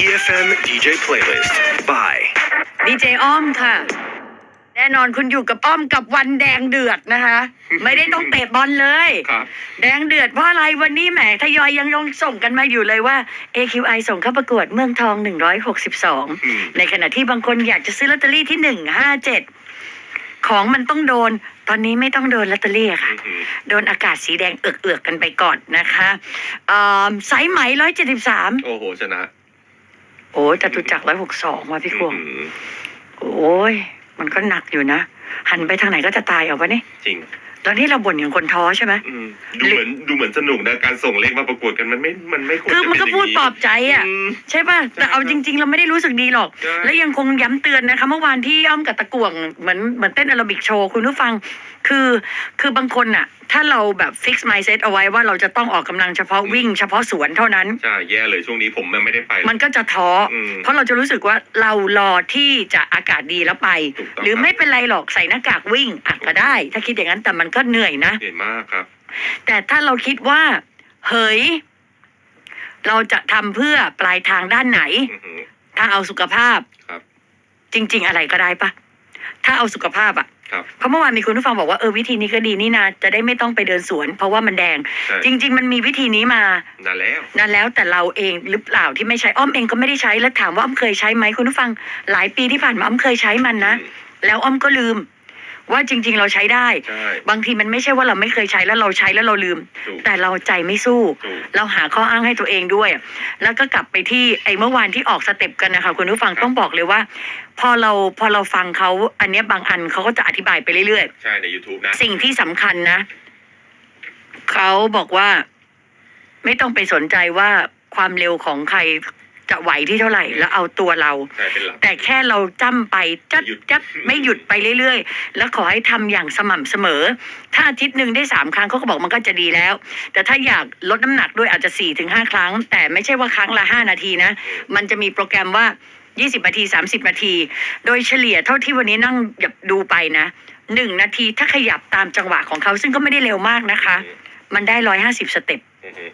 EFM DJ Playlist by ดีเจอ้อมค่ะ แน่นอนคุณอยู่กับอ้อมกับวันแดงเดือดนะคะ ไม่ได้ต้องเตะบอลเลย ครับ แดงเดือดเพราะอะไรวันนี้แหมทยอยยังยงส่งกันมาอยู่เลยว่า AQI ส่งเข้าประกวดเมืองทอง อืม 162 ในขณะที่บางคนอยากจะซื้อลอตเตอรี่ที่ 157 ของมันต้องโดน ตอนนี้ไม่ต้องโดนลอตเตอรี่อะค่ะอืมโดนอากาศสีแดงเอือกๆกันไปก่อนนะคะเอ่อสายไหม 173 โอ้โหชนะ โอ้จตุจักร162ว่ะพี่ควง อืมโอ้ย มันก็หนักอยู่นะ หันไปทางไหนก็จะตายเอาปะนี่จริง ตอนนี้เราบ่นอย่างคนท้อใช่ไหมอืมดูเหมือนดูเหมือนสนุกนะการส่งเลขมาประกวดกันมันไม่ มันไม่ควรคือจะมันก็เป็พูดย่างปลอบใจอะมใช่ป่ะ แต่เอาจริง ๆ เราไม่ได้รู้สึกดีหรอก ใช่ และยังคงย้ำเตือนนะคะเมื่อวานที่อ้อมกับตะกวงเหมือนเหมือนเต้นแอโรบิกโชว์คุณผู้ฟัง คือคือบางคนอะ ถ้าเราแบบฟิกซ์ไมซ์เซตเอาไว้ว่าเราจะต้องออกกำลังเฉพาะวิ่ง เฉพาะสวนเท่านั้น ใช่แย่เลยช่วงนี้ผมมันไม่ได้ไป มันก็จะท้ออมเพราะเราจะรู้สึกว่าเรารอที่จะอากาศดีแล้วไป ถูกต้องหรือไม่เป็นไรหรอกใส่หน้ากากวิ่งอะก็ได้ ถ้าคิดอย่างนั้นแต่มันก็เหนื่อยนะ เหนื่อยมากครับ แต่ถ้าเราคิดว่า เฮ้ย เราจะทำเพื่อปลายทางด้านไหน อือหือถ้าเอาสุขภาพ ครับ จริง ๆ อะไรก็ได้ปะถ้าเอาสุขภาพอะครับ เพราะเมื่อวานมีคุณผู้ฟังบอกว่าเออวิธีนี้ก็ดีนี่นาจะได้ไม่ต้องไปเดินสวน เพราะว่ามันแดง ใช่จริง ๆ มันมีวิธีนี้มานานแล้วนานแล้วแต่เราเองหรือเปล่าที่ไม่ใช้อ้อมเองก็ไม่ได้ใช้แล้วถามว่าอ้อมเคยใช้ไหมคุณผู้ฟัง หลายปีที่ผ่านมาอ้อมเคยใช้มันนะอืมแล้วอ้อมก็ลืม ว่าจริง ๆ เราใช้ได้ ใช่ บางทีมันไม่ใช่ว่าเราไม่เคยใช้แล้วเราใช้แล้วเราลืม ถูกแต่เราใจไม่สู้ ถูกเราหาข้ออ้างให้ตัวเองด้วย แล้วก็กลับไปที่ไอ้เมื่อวานที่ออกสเต็ปกันนะคะคุณผู้ฟังครับ ต้องบอกเลยว่า พอเราพอเราฟังเขาอันเนี้ยบางอันเขาก็จะอธิบายไปเรื่อยใช่ใน YouTube นะ ๆ สิ่งที่สำคัญนะเขาบอกว่า ไม่ต้องไปสนใจว่าความเร็วของใคร จะไหวที่เท่าไหร่ แล้วเอาตัวเรา ใช่เป็นหลัก แต่แค่เราจ้ำไปจัดหยุด จัดไม่หยุดไปเรื่อยๆ แล้วขอให้ทำอย่างสม่ำเสมอ ถ้าอาทิตย์หนึ่งได้สามครั้งเขาก็บอกมันก็จะดีแล้ว แต่ถ้าอยากลดน้ำหนักด้วยอาจจะสี่ถึงห้าครั้ง แต่ไม่ใช่ว่าครั้งละห้านาทีนะ มันจะมีโปรแกรมว่า 20 นาที 30 นาที โดยเฉลี่ยเท่าที่วันนี้นั่งดูไปนะหนึ่งนาทีถ้าขยับตามจังหวะของเขาซึ่งก็ไม่ได้เร็วมากนะคะ มันได้ร้อยห้าสิบสเต็ปอือหือ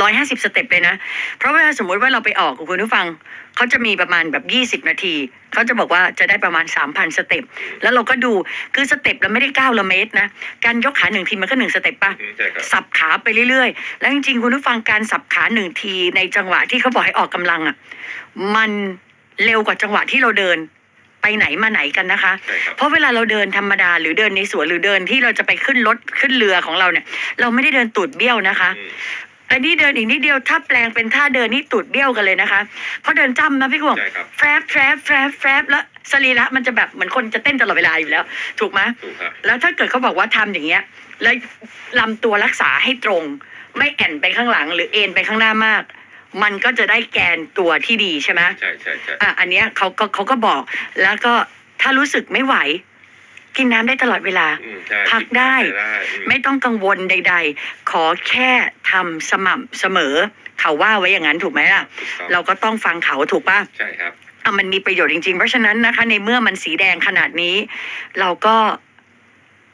ร้อยห้าสิบสเต็ปเลยนะ เพราะเวลาสมมติว่าเราไปออกกับคุณผู้ฟัง เขาจะมีประมาณแบบยี่สิบนาที เขาจะบอกว่าจะได้ประมาณสามพันสเต็ป แล้วเราก็ดู คือสเต็ปเราไม่ได้ก้าวละเมตรนะ การยกขาหนึ่งทีมันก็หนึ่งสเต็ปป่ะอืมใช่ครับสับขาไปเรื่อยๆ แล้วจริงๆ คุณผู้ฟังการสับขาหนึ่งทีในจังหวะที่เขาบอกให้ออกกำลังอะ มันเร็วกว่าจังหวะที่เราเดินไปไหนมาไหนกันนะคะใช่ครับเพราะเวลาเราเดินธรรมดาหรือเดินในสวนหรือเดินที่เราจะไปขึ้นรถขึ้นเรือของเราเนี่ย เราไม่ได้เดินตูดเบี้ยวนะคะ อืมอันนี้เดินอีกนิดเดียวถ้าแปลงเป็นท่าเดินนี่ตูดเบี้ยวกันเลยนะคะ เพราะเดินจ้ำนะพี่กวงใช่ครับ แฟบแฟบแฟบแฟบแล้วสรีระมันจะแบบเหมือนคนจะเต้นตลอดเวลาอยู่แล้ว ถูกไหมถูกครับแล้วถ้าเกิดเขาบอกว่าทำอย่างเงี้ย แล้วลำตัวรักษาให้ตรง ไม่แอนไปข้างหลัง หรือเอ็นไปข้างหน้ามาก มันก็จะได้แกนตัวที่ดีใช่ไหม ใช่ใช่ใช่ อะอันเนี้ยเขาก็เขาก็บอกแล้วก็ถ้ารู้สึกไม่ไหว กินน้ำได้ตลอดเวลา อืมใช่พักได้ได้ อืมไม่ต้องกังวลใด ๆ ขอแค่ทำสม่ำเสมอ เขาว่าไว้อย่างนั้นถูกไหมล่ะ ถูกต้องเราก็ต้องฟังเขาถูกป่ะใช่ครับ อะมันมีประโยชน์จริงๆ เพราะฉะนั้นนะคะ ในเมื่อมันสีแดงขนาดนี้ เราก็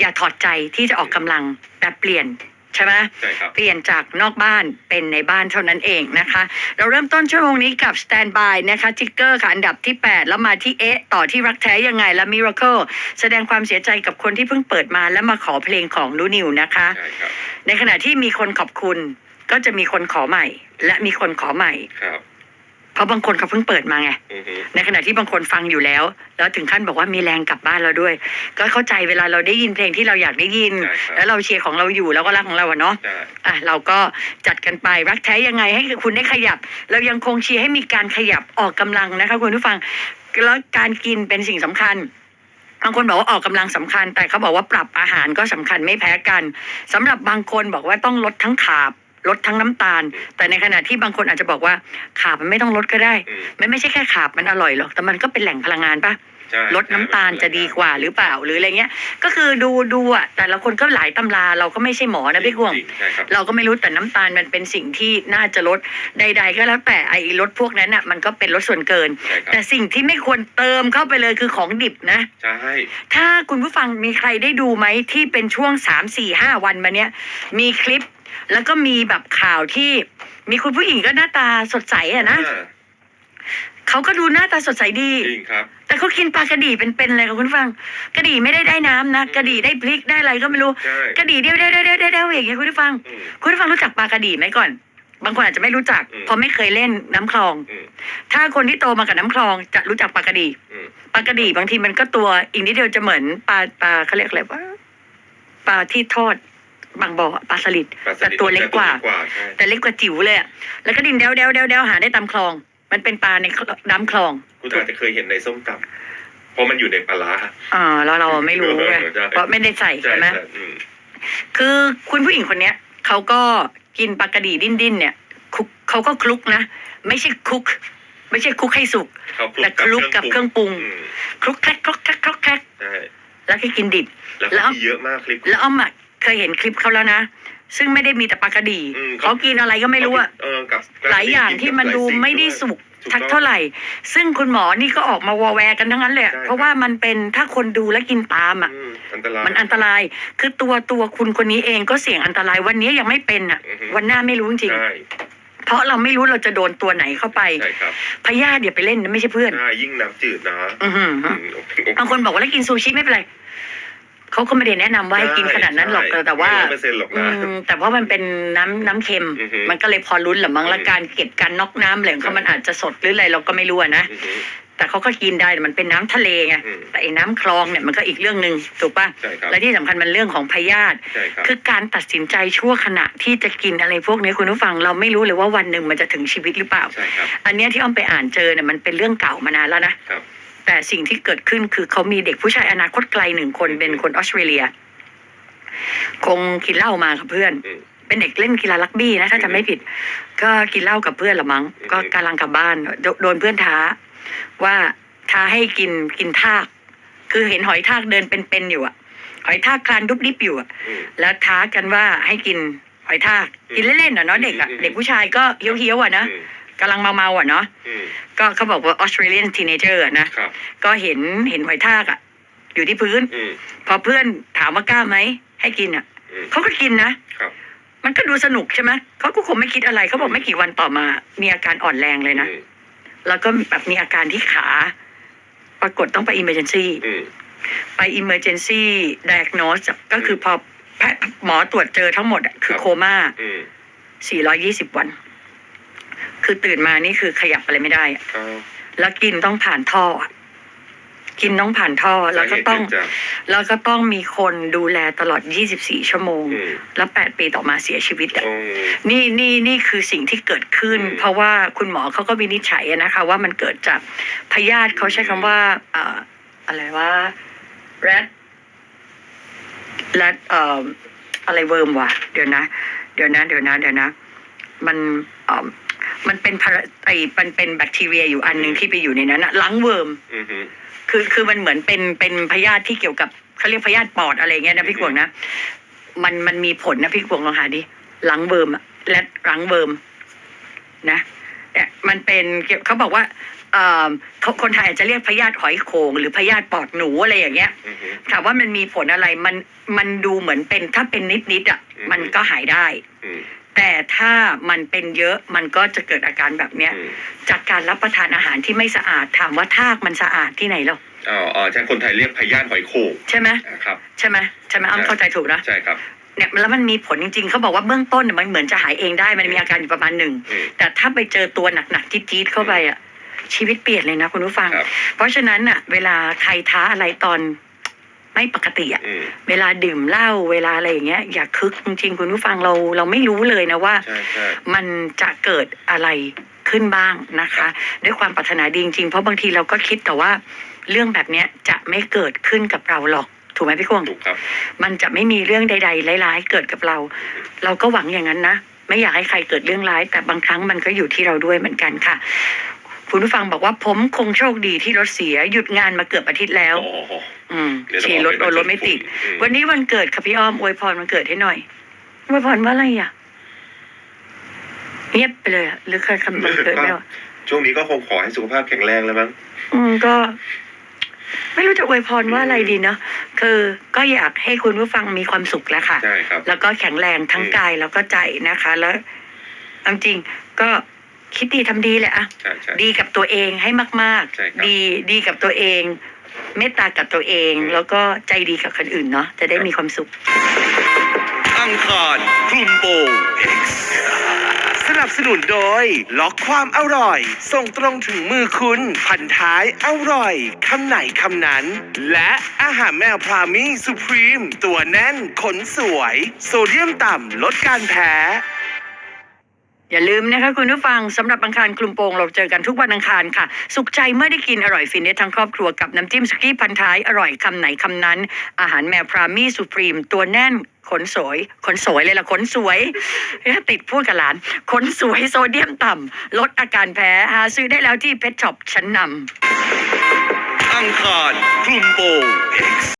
อย่าถอดใจที่จะออกกำลังแต่เปลี่ยน ใช่ไหมใช่ครับเปลี่ยนจากนอกบ้านเป็นในบ้านเท่านั้นเองนะคะ เราเริ่มต้นชั่วโมงนี้กับ Stand by นะคะทิกเกอร์ค่ะ อันดับที่ 8 แล้วมาที่เอ๊ะต่อที่รักแท้ยังไงและ Miracle แสดงความเสียใจกับคนที่เพิ่งเปิดมาและมาขอเพลงของนูนิวนะคะ ใช่ครับในขณะที่มีคนขอบคุณก็จะมีคนขอใหม่ และมีคนขอใหม่ ครับ เพราะบางคนเขาเพิ่งเปิดมาไง อือหือในขณะที่บางคนฟังอยู่แล้ว แล้วถึงขั้นบอกว่ามีแรงกลับบ้านเราด้วย ก็เข้าใจเวลาเราได้ยินเพลงที่เราอยากได้ยิน ใช่ครับแล้วเราเชียร์ของเราอยู่แล้วก็รักของเราอะเนาะ ใช่อะเราก็จัดกันไปรักแท้ยังไงให้คุณได้ขยับ เรายังคงเชียร์ให้มีการขยับออกกำลังนะคะคุณผู้ฟังแล้วการกินเป็นสิ่งสำคัญบางคนบอกว่าออกกำลังสำคัญ แต่เขาบอกว่าปรับอาหารก็สำคัญไม่แพ้กันสำหรับบางคนบอกว่าต้องลดทั้งขาบ ลดทั้งน้ำตาล แต่ในขณะที่บางคนอาจจะบอกว่าขาบมันไม่ต้องลดก็ได้อืมมันไม่ใช่แค่ขาบมันอร่อยหรอก แต่มันก็เป็นแหล่งพลังงานปะใช่ลดน้ำตาลจะดีกว่าหรือเปล่าหรืออะไรเงี้ย ก็คือดูดูอะแต่ละคนก็หลายตำราเราก็ไม่ใช่หมอนะพี่กวงจริใช่ครับเราก็ไม่รู้แต่น้ำตาลมันเป็นสิ่งที่น่าจะลดใด ๆ ก็แล้วแต่ไอ้ลดพวกนั้นอะมันก็เป็นลดส่วนเกินใช่ครับแต่สิ่งที่ไม่ควรเติมเข้าไปเลยคือของดิบนะใช่ถ้าคุณผู้ฟังมีใครได้ดูไหมที่เป็นช่วงสามสี่ห้าวันมาเนี้ยมีคลิป แล้วก็มีแบบข่าวที่มีคุณผู้หญิงก็หน้าตาสดใสอะนะอ่าเขาก็ดูหน้าตาสดใสดี จริงครับ แต่เขากินปลากระดีเป็นๆเลยค่ะคุณผู้ฟัง กระดีไม่ได้ได้น้ำนะกระดีได้พริกได้อะไรก็ไม่รู้ ใช่ กระดีเดียวเดียวเดียวเดียวเดียวอย่างเงี้ยคุณผู้ฟัง อืม คุณผู้ฟังรู้จักปลากระดีไหมก่อน บางคนอาจจะไม่รู้จักอืม เพราะไม่เคยเล่นน้ำคลอง อืมถ้าคนที่โตมากับน้ำคลองจะรู้จักปลากระดีอืมปลากระดีบางทีมันก็ตัวอีกนิดเดียวจะเหมือนปลาปลาเขาเรียกอะไรว่าปลาที่ทอด บางบ่อปลาสลิดปลาสแต่ลิดตัวเล็กกว่าตัวเล็กกว่าใช่แต่เล็กกว่าจิ๋วเลยอะแล้วก็ดินเดวเดวเดวเดวหาได้ตามคลอง มันเป็นปลาในน้ำคลองคุณอาจจะเคยเห็นในส้มตำเพราะมันอยู่ในปลาร้าอ่าแล้วเราไม่รู้ไงใช่เพราะไม่ได้ใส่ใช่ใช่ไหมใช่อืมคือคุณผู้หญิงคนเนี้ยเขาก็กินปลากระดีดิ้นดิ้นๆเนี่ยคลุกเขาก็คลุกนะ ไม่ใช่คลุก ไม่ใช่คลุกให้สุกเขาแต่คลุกกับเครื่องปรุงอืมคลุกแคลกคลุกแคลกคลุกแคลกใช่แล้วก็กินดิบแล้วแล้วเขามีเยอะมากคลิปแล้วอ้อมอะ เคยเห็นคลิปเขาแล้วนะ ซึ่งไม่ได้มีแต่ปลากระดีอืม เขากินอะไรก็ไม่รู้อะเออกับหลายอย่างที่มันดูไม่ได้สุกถูกทักต้อง เท่าไหร่ ซึ่งคุณหมอนี่ก็ออกมาวอแวร์กันทั้งนั้นเลยอะใช่เพราะว่ามันเป็นถ้าคนดูและกินตามอะอืมอันตราย มันอันตราย คือตัวตัวคุณคนนี้เองก็เสี่ยงอันตราย วันนี้ยังไม่เป็นอะอือฮึ วันหน้าไม่รู้จริง ใช่ๆเพราะเราไม่รู้เราจะโดนตัวไหนเข้าไป ใช่ครับพยาธิเดี๋ยวไปเล่นนะไม่ใช่เพื่อน ใช่ยิ่งน้ำจืดนะอือหือ อืม บางคนบอกว่าแล้วกินซูชิไม่เป็นไร เขาก็ไม่ได้แนะนำว่าให้กินขนาดนั้นหรอกใช่แต่ว่า ไม่ร้อยเปอร์เซ็นต์หรอกอืนะ มแต่เพราะมันเป็นน้ำน้ำเค็ม อือฮึมันก็เลยพอรุ้นแหละมั้งอืมแล้วการเก็บการน็อกน้ำอะไรของเขาใช่มันอาจจะสดหรืออะไรเราก็ไม่รู้อะนะอือฮึแต่เขาก็กินได้แต่มันเป็นน้ำทะเลไงอืมแต่ไอ้น้ำคลองเนี่ยมันก็อีกเรื่องหนึ่งถูกปะใช่ครับและที่สำคัญมันเรื่องของพยาธิ ใช่ครับ คือการตัดสินใจชั่วขณะที่จะกินอะไรพวกนี้คุณผู้ฟังเราไม่รู้เลยว่าวันหนึ่งมันจะถึงชีวิตหรือเปล่า ใช่ครับ อันเนี้ยที่อ้อมไปอ่านเจอเนี่ยมันเป็นเรื่องเก่ามานานแล้วนะครับ แต่สิ่งที่เกิดขึ้นคือเขามีเด็กผู้ชายอนาคตไกลหนึ่งคนเป็นคนออสเตรเลีย คงกินเหล้ามากับเพื่อนอืมเป็นเด็กเล่นกีฬารักบี้นะถ้าจะไม่ผิด ก็กินเหล้ากับเพื่อนละมั้งอืมก็กำลังกลับบ้านโดโดนเพื่อนท้า ว่าท้าให้กินกินทาก คือเห็นหอยทากเดินเป็นๆอยู่อะหอยทากคลานดุบดิบอยู่อะอืมแล้วท้ากันว่าให้กินหอยทากอืมกินเล่นๆอะเนาะเด็กอะอืมเด็กผู้ชายก็เฮี้ยวๆอะนะอืม กำลังเมาๆอะเนาะอืมก็เขาบอกว่าออสเตรเลียนทีเนเจอร์นะครับ ก็เห็นเห็นหอยทากอะ อยู่ที่พื้น อืมพอเพื่อนถามว่ากล้าไหม ให้กินอะอืมเขาก็กินนะ ครับมันก็ดูสนุกใช่ไหมเขาก็คงไม่คิดอะไรเขาบอกไม่กี่วันต่อมา มีอาการอ่อนแรงเลยนะ อืมแล้วก็แบบมีอาการที่ขา ปรากฏต้องไปอิมเมอร์เจนซี่อืมไป emergency diagnose ก็คือพอแพทย์หมอตรวจเจอทั้งหมดอะคือโคม่า อืม420 วัน คือตื่นมานี่คือขยับอะไรไม่ได้อะเอาแล้วกินต้องผ่านท่ออะกินต้องผ่านท่อ แล้วก็ต้อง สาเหตุเกิดจาก แล้วก็ต้องมีคนดูแลตลอด 24 ชั่วโมง อืม แล้ว8ปีต่อมาเสียชีวิตอะโอ้นี่นี่นี่คือสิ่งที่เกิดขึ้น อืมเพราะว่าคุณหมอเขาก็วินิจฉัยอะนะคะ ว่ามันเกิดจากพยาธิเขาใช้คำว่าเอ่ออะไรว่า rat rat เอ่ออะไรเวิร์มวะเดี๋ยวนะ เดี๋ยวนะ เดี๋ยวนะ เดี๋ยวนะ มันเอ่อ มันเป็นพาราไอมันเป็นแบคทีเรียอยู่อันหนึ่งที่ไปอยู่ในนั้นอะลังเวิร์ม อือฮึ คือคือมันเหมือนเป็นเป็นพยาธิที่เกี่ยวกับเขาเรียกพยาธิปอดอะไรเงี้ยนะพี่กวงนะ มันมันมีผลนะพี่กวงลองหาดิหลังเบิร์มอะและหลังเบิร์มนะเนี่ยมันเป็นเกี่ยวเขาบอกว่าเอ่อเขาคนไทยอาจจะเรียกพยาธิหอยโขงหรือพยาธิปอดหนูอะไรอย่างเงี้ย อือฮึ ถามว่ามันมีผลอะไรมันมันดูเหมือนเป็นถ้าเป็นนิดนิดๆอะ อืม มันก็หายได้ อืม แต่ถ้ามันเป็นเยอะมันก็จะเกิดอาการแบบเนี้ยอืมจากการรับประทานอาหารที่ไม่สะอาดถามว่าทากมันสะอาดที่ไหนหรออ๋ออ๋อใช่คนไทยเรียกพยาธิหอยโข่งใช่ไหมนะครับใช่ไหมใช่ไหมอ้ำใช่เข้าใจถูกนะใช่ครับเนี่ยแล้วมันมีผลจริงๆ เขาบอกว่าเบื้องต้นเนี่ยมันเหมือนจะหายเองได้มันมีอาการอยู่ประมาณหนึ่งอืมแต่ถ้าไปเจอตัวหนักๆจี๊ดๆเข้าไปอะชีวิตเปลี่ยนเลยนะคุณผู้ฟังครับเพราะฉะนั้นอะ เวลาใครท้าอะไรตอน ไม่ปกติอะอืมเวลาดื่มเหล้าเวลาอะไรอย่างเงี้ยอย่าคึกจริงๆคุณผู้ฟังเราเราไม่รู้เลยนะว่า ใช่ใช่มันจะเกิดอะไรขึ้นบ้างนะคะ ด้วยความปรารถนาดีจริงๆเพราะบางทีเราก็คิดแต่ว่าเรื่องแบบเนี้ยจะไม่เกิดขึ้นกับเราหรอกถูกไหมพี่กวงถูกครับ มันจะไม่มีเรื่องใดๆร้ายๆเกิดกับเรา เราก็หวังอย่างนั้นนะ ไม่อยากให้ใครเกิดเรื่องร้าย แต่บางครั้งมันก็อยู่ที่เราด้วยเหมือนกันค่ะ คุณผู้ฟังบอกว่าผมคงโชคดีที่รถเสียหยุดงานมาเกือบอาทิตย์แล้วโอ้โหอืมเดี๋ยวจะขี่รถบโออกให้รถไม่ติด อืม วันนี้วันเกิดค่ะพี่อ้อมอวยพรวันเกิดให้หน่อยอวยพรว่าอะไรอะเงียบไปเลยอะหรือใครคำวันเกิดไม่เอาช่วงนี้ก็คงขอให้สุขภาพแข็งแรงแล้วมั้ง อืมก็ ไม่รู้จะอวยพรว่าอะไรดีเนาะคือก็อยากให้คุณผู้ฟังมีความสุขแหล้วค่ะ ใช่ครับ แล้วก็แข็งแรงทั้งอืม กายแล้วก็ใจนะคะ แล้วเอาจริงก็ คิดดีทำดีแหละอะใช่ใช่ ดีกับตัวเองให้มากใช่ครับ ๆ ดีดีกับตัวเอง เมตตากับตัวเอง แล้วก็ใจดีกับคนอื่นเนาะจะได้มีความสุข อังคารคลุมโปง X สนับสนุนโดย ล็อกความอร่อย ส่งตรงถึงมือคุณ พันท้ายอร่อย คำไหนคำนั้น และอาหารแมวพรามี่สุพรีม ตัวแน่นขนสวย โซเดียมต่ำลดการแพ้ อย่าลืมนะคะคุณผู้ฟังสำหรับอังคารคลุมโปงเราเจอกันทุกวันอังคารค่ะ สุขใจเมื่อได้กินอร่อยฟินได้ทั้งครอบครัวกับน้ำจิ้มสกี้พันท้ายอร่อยคำไหนคำนั้น อาหารแมวพรามี่สุพรีม ตัวแน่นขนสวยขนสวยเลยล่ะขนสวยติดพูดกับหลานขนสวยโซเดียมต่ำลดอาการแพ้หาซื้อได้แล้วที่เพชช็อปชั้นนำอังคารคลุมโปง